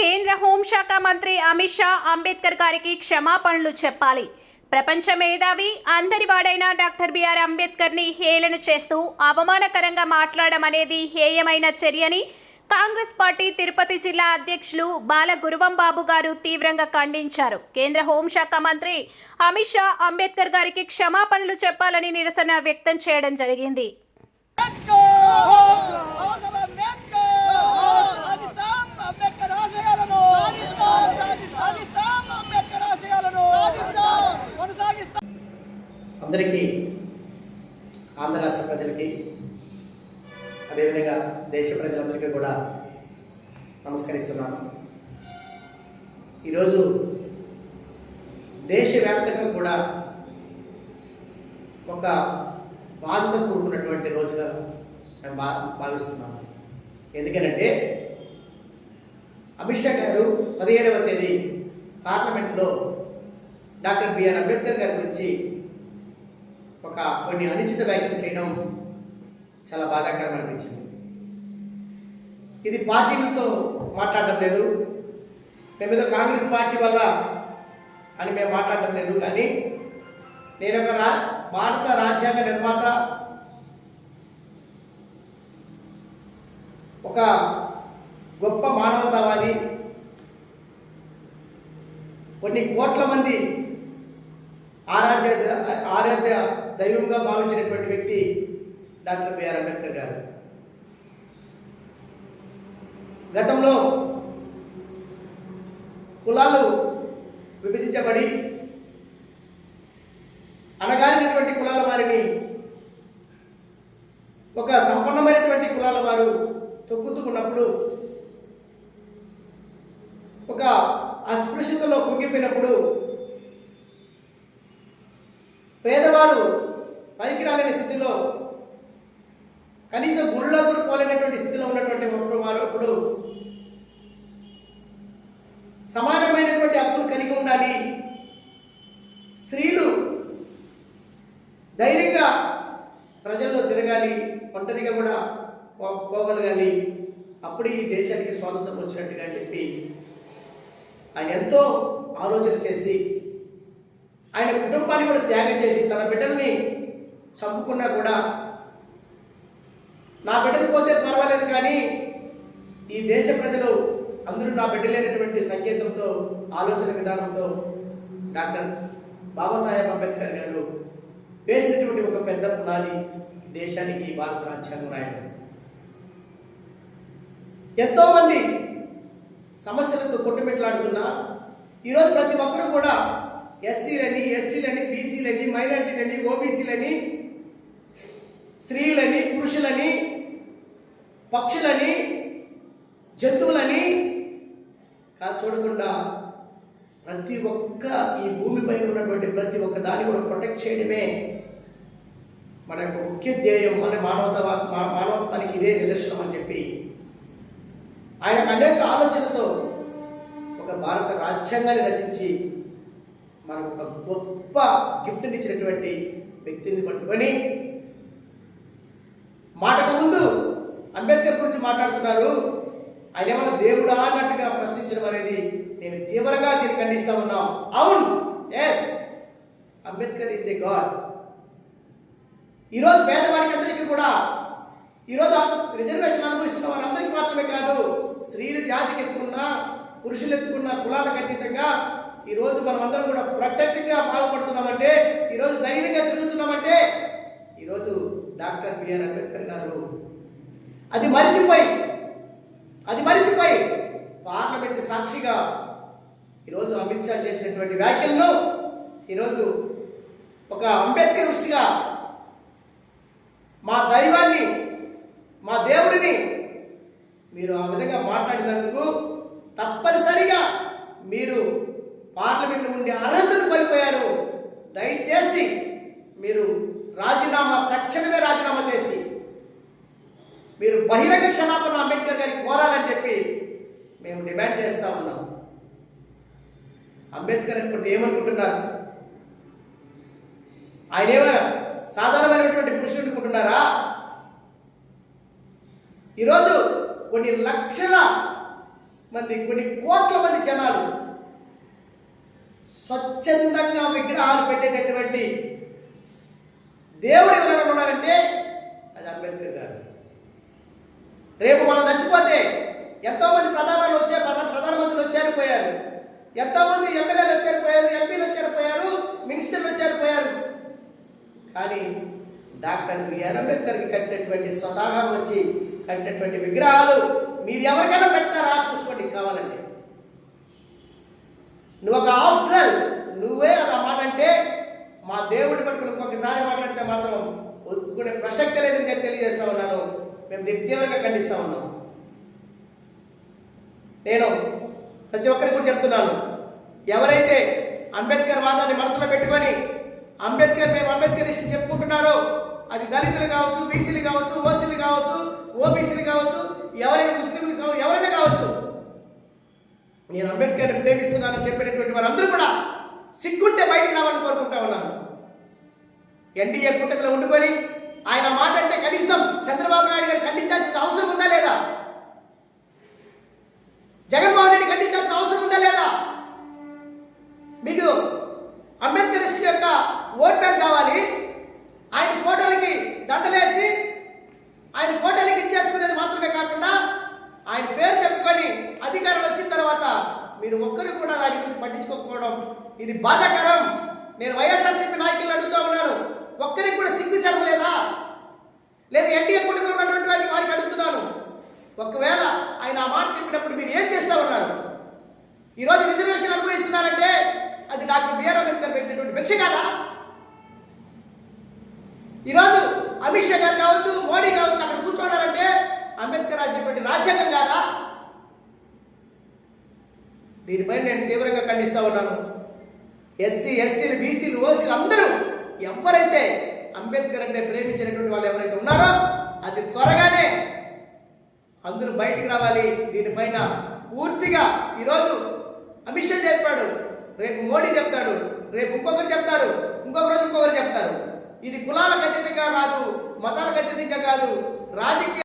కేంద్ర హోంశాఖ మంత్రి అమిత్ షా అంబేద్కర్ గారికి క్షమాపణలు చెప్పాలి. ప్రపంచ మేధావి అందరివాడైన డాక్టర్ బిఆర్ అంబేద్కర్ని హేళన చేస్తూ అవమానకరంగా మాట్లాడడం అనేది హేయమైన చర్యని కాంగ్రెస్ పార్టీ తిరుపతి జిల్లా అధ్యక్షులు బాల గురువం బాబు గారు తీవ్రంగా ఖండించారు. కేంద్ర హోంశాఖ మంత్రి అమిత్ షా అంబేద్కర్ గారికి క్షమాపణలు చెప్పాలని నిరసన వ్యక్తం చేయడం జరిగింది. దేశ ప్రజలందరికీ కూడా నమస్కరిస్తున్నాను. ఈరోజు దేశవ్యాప్తంగా కూడా ఒక బాధతో కూడుకున్నటువంటి రోజుగా మేము భా భావిస్తున్నాము ఎందుకనంటే అమిత్ షా గారు పదిహేడవ తేదీ పార్లమెంట్లో డాక్టర్ బిఆర్ అంబేద్కర్ గారి గురించి ఒక కొన్ని అనుచిత వ్యాఖ్యలు చేయడం చాలా బాధాకరం అనిపించింది ఇది పార్టీలతో మాట్లాడటం లేదు మేమేదో కాంగ్రెస్ పార్టీ వల్ల అని మేము మాట్లాడటం లేదు కానీ నేను ఒక రా భారత రాజ్యాంగ నిర్మాత ఒక గొప్ప మానవతావాది కొన్ని కోట్ల మంది ఆరాధ్య ఆరాధ్య దైవంగా భావించినటువంటి వ్యక్తి డాక్టర్ బిఆర్ అంబేద్కర్ గారు. గతంలో కులాలు విభజించబడి అనగారినటువంటి కులాల వారిని ఒక సంపన్నమైనటువంటి కులాల వారు తొక్కుతున్నప్పుడు ఒక అస్పృశ్యతలో కుంగిపోయినప్పుడు పేదవారు పైకి రాలేని స్థితిలో కనీసం గుళ్ళో పోలేనటువంటి స్థితిలో ఉన్నటువంటి వారు అప్పుడు కానీ ఒంటరిగా కూడా పోగలగాలి. అప్పుడు ఈ దేశానికి స్వాతంత్రం వచ్చినట్టుగా అని చెప్పి ఆయన ఎంతో ఆలోచన చేసి ఆయన కుటుంబాన్ని కూడా త్యాగం చేసి తన బిడ్డల్ని చంపుకున్నా కూడా నా బిడ్డలు పోతే పర్వాలేదు కానీ ఈ దేశ ప్రజలు అందరూ నా బిడ్డలేనటువంటి సంకేతంతో ఆలోచన విధానంతో డాక్టర్ బాబాసాహెబ్ అంబేద్కర్ గారు వేసినటువంటి ఒక పెద్ద పునాది దేశానికి భారత రాజ్యాంగం రాయడం. ఎంతోమంది సమస్యలతో కొట్టుమిట్లాడుతున్నా ఈరోజు ప్రతి ఒక్కరూ కూడా ఎస్సీలని ఎస్టీలని బీసీలని మైనార్టీలని ఓబీసీలని స్త్రీలని పురుషులని పక్షులని జంతువులని కాదు చూడకుండా ప్రతి ఒక్క ఈ భూమిపై ఉన్నటువంటి ప్రతి ఒక్క దాన్ని కూడా ప్రొటెక్ట్ చేయడమే మన యొక్క ముఖ్య ధ్యేయం మన మానవత మానవత్వానికి ఇదే నిదర్శనం అని చెప్పి ఆయన అనేక ఆలోచనతో ఒక భారత రాజ్యాంగాన్ని రచించి మనకు ఒక గొప్ప గిఫ్ట్ని ఇచ్చినటువంటి వ్యక్తిని పట్టుకొని మాటకు ముందు అంబేద్కర్ గురించి మాట్లాడుతున్నారు. ఆయన ఏమన్నా దేవుడా అన్నట్టుగా ప్రశ్నించడం అనేది నేను తీవ్రంగా దీన్ని ఖండిస్తా ఉన్నాం. అవును. Yes Ambedkar is a god ఈరోజు పేదవాడికి అందరికీ కూడా ఈరోజు రిజర్వేషన్ అనుభవిస్తున్న వారందరికీ మాత్రమే కాదు స్త్రీలు జాతికి ఎత్తుకున్నా పురుషులు ఎత్తుకున్న కులాలకు అతీతంగా ఈరోజు మనం అందరం కూడా ప్రొటెక్టివ్గా బాగుపడుతున్నామంటే ఈరోజు ధైర్యంగా తిరుగుతున్నామంటే ఈరోజు డాక్టర్ బిఆర్ అంబేద్కర్ గారు అది మరిచిపోయి అది మరిచిపోయి పార్లమెంట్ సాక్షిగా ఈరోజు అమిత్ షా చేసినటువంటి వ్యాఖ్యలను ఈరోజు ఒక అంబేద్కర్ దృష్టిగా మా దైవాన్ని మా దేవుడిని మీరు ఆ విధంగా మాట్లాడినందుకు తప్పనిసరిగా మీరు పార్లమెంట్లో ఉండే అర్హతను కోల్పోయారు. దయచేసి మీరు రాజీనామా తక్షణమే రాజీనామా చేసి మీరు బహిరంగ క్షమాపణ అంబేద్కర్ గారికి కోరాలని చెప్పి మేము డిమాండ్ చేస్తూ ఉన్నాం. అంబేద్కర్ అనుకుంటే ఏమనుకుంటున్నారు? ఆయన ఏమో సాధారణమైనటువంటి పురుషుడు అనుకుంటున్నారా? ఈరోజు కొన్ని లక్షల మంది కొన్ని కోట్ల మంది జనాలు స్వచ్ఛందంగా విగ్రహాలు పెట్టేటటువంటి దేవుడు ఎవరైనా ఉన్నారంటే అది అంబేద్కర్ గారు. రేపు మనం చచ్చిపోతే ఎంతో మంది ప్రధానాలు వచ్చారు ప్రధాన ప్రధానమంత్రులు వచ్చారు పోయారు. ఎంతో మంది ఎమ్మెల్యేలు వచ్చారు పోయారు ఎంపీలు వచ్చారు పోయారు మినిస్టర్లు వచ్చారు పోయారు. కానీ డాక్టర్ బిఆర్ అంబేద్కర్కి కట్టినటువంటి స్వతహా వచ్చి కట్టినటువంటి విగ్రహాలు మీరు ఎవరికైనా పెడతారా చూసుకోండి కావాలంటే. నువ్వు ఒక ఆస్ట్రల్ నువ్వే అలా మాట అంటే మా దేవుడిని పట్టుకుని ఒక్కొక్కసారి మాట్లాడితే మాత్రం ఒప్పుకునే ప్రసక్తి లేదని నేను తెలియజేస్తా ఉన్నాను. మేము దీన్ని తీవ్రంగా ఖండిస్తా ఉన్నాం. నేను ప్రతి ఒక్కరికి కూడా చెప్తున్నాను ఎవరైతే అంబేద్కర్ వాదాన్ని మనసులో పెట్టుకొని అంబేద్కర్ మేము అంబేద్కర్ ఇష్టం చెప్పుకుంటున్నారో. అది దళితులు కావచ్చు బీసీలు కావచ్చు ఓసీలు కావచ్చు ఓబీసీలు కావచ్చు ఎవరైనా ముస్లింలు కావచ్చు ఎవరైనా కావచ్చు. నేను అంబేద్కర్ని ప్రేమిస్తున్నానని చెప్పినటువంటి వారందరూ కూడా సిగ్గుంటే బయటికి రావాలని కోరుకుంటా ఉన్నాను. ఎన్డీఏ కూటమిలో ఉండుకొని ఆయన మాట అంటే కనీసం చంద్రబాబు నాయుడు గారు ఖండించాల్సిన అవసరం ఉందా లేదా? జగన్మోహన్ రెడ్డి ఖండించాల్సిన అవసరం ఉందా లేదా? ఓటం కావాలి. ఆయన ఫోటోలకి దండలేసి ఆయన ఫోటోలకి ఇచ్చేసుకునేది మాత్రమే కాకుండా ఆయన పేరు చెప్పుకొని అధికారం వచ్చిన తర్వాత మీరు ఒక్కరు కూడా దాని గురించి పట్టించుకోకపోవడం ఇది బాధాకరం. నేను వైఎస్ఆర్సీపీ నాయకులు అడుగుతూ ఉన్నాను. ఒక్కరికి కూడా సిగ్గు శరం లేదా? లేదు ఎన్డీఏ కుటుంబంలో ఉన్నటువంటి వారికి వారికి అడుగుతున్నాను. ఒకవేళ ఆయన ఆ మాట చెప్పినప్పుడు మీరు ఏం చేస్తా ఉన్నారు? ఈరోజు రిజర్వేషన్ అనుభవిస్తున్నారంటే అది డాక్టర్ బిఆర్ అంబేద్కర్ పెట్టినటువంటి భిక్ష కాదా? ఈరోజు అమిత్ షా గారు కావచ్చు మోడీ కావచ్చు అక్కడ కూర్చోడారంటే అంబేద్కర్ రాసినటువంటి రాజ్యాంగం కాదా? దీనిపై నేను తీవ్రంగా ఖండిస్తూ ఉన్నాను. ఎస్సీ ఎస్టీలు బీసీలు ఓసీలు అందరూ ఎవరైతే అంబేద్కర్ అంటే ప్రేమించినటువంటి వాళ్ళు ఎవరైతే ఉన్నారో అది త్వరగానే అందరూ బయటికి రావాలి. దీనిపైన పూర్తిగా ఈరోజు అమిత్ షా చెప్పాడు. రేపు మోడీ చెప్తాడు. రేపు ఇంకొకరు చెప్తారు. ఇంకొక రోజు ఇంకొకరు చెప్తారు. ఇది కులాలకు అతీతంగా కాదు మతాలకు అతీతంగా కాదు రాజకీయ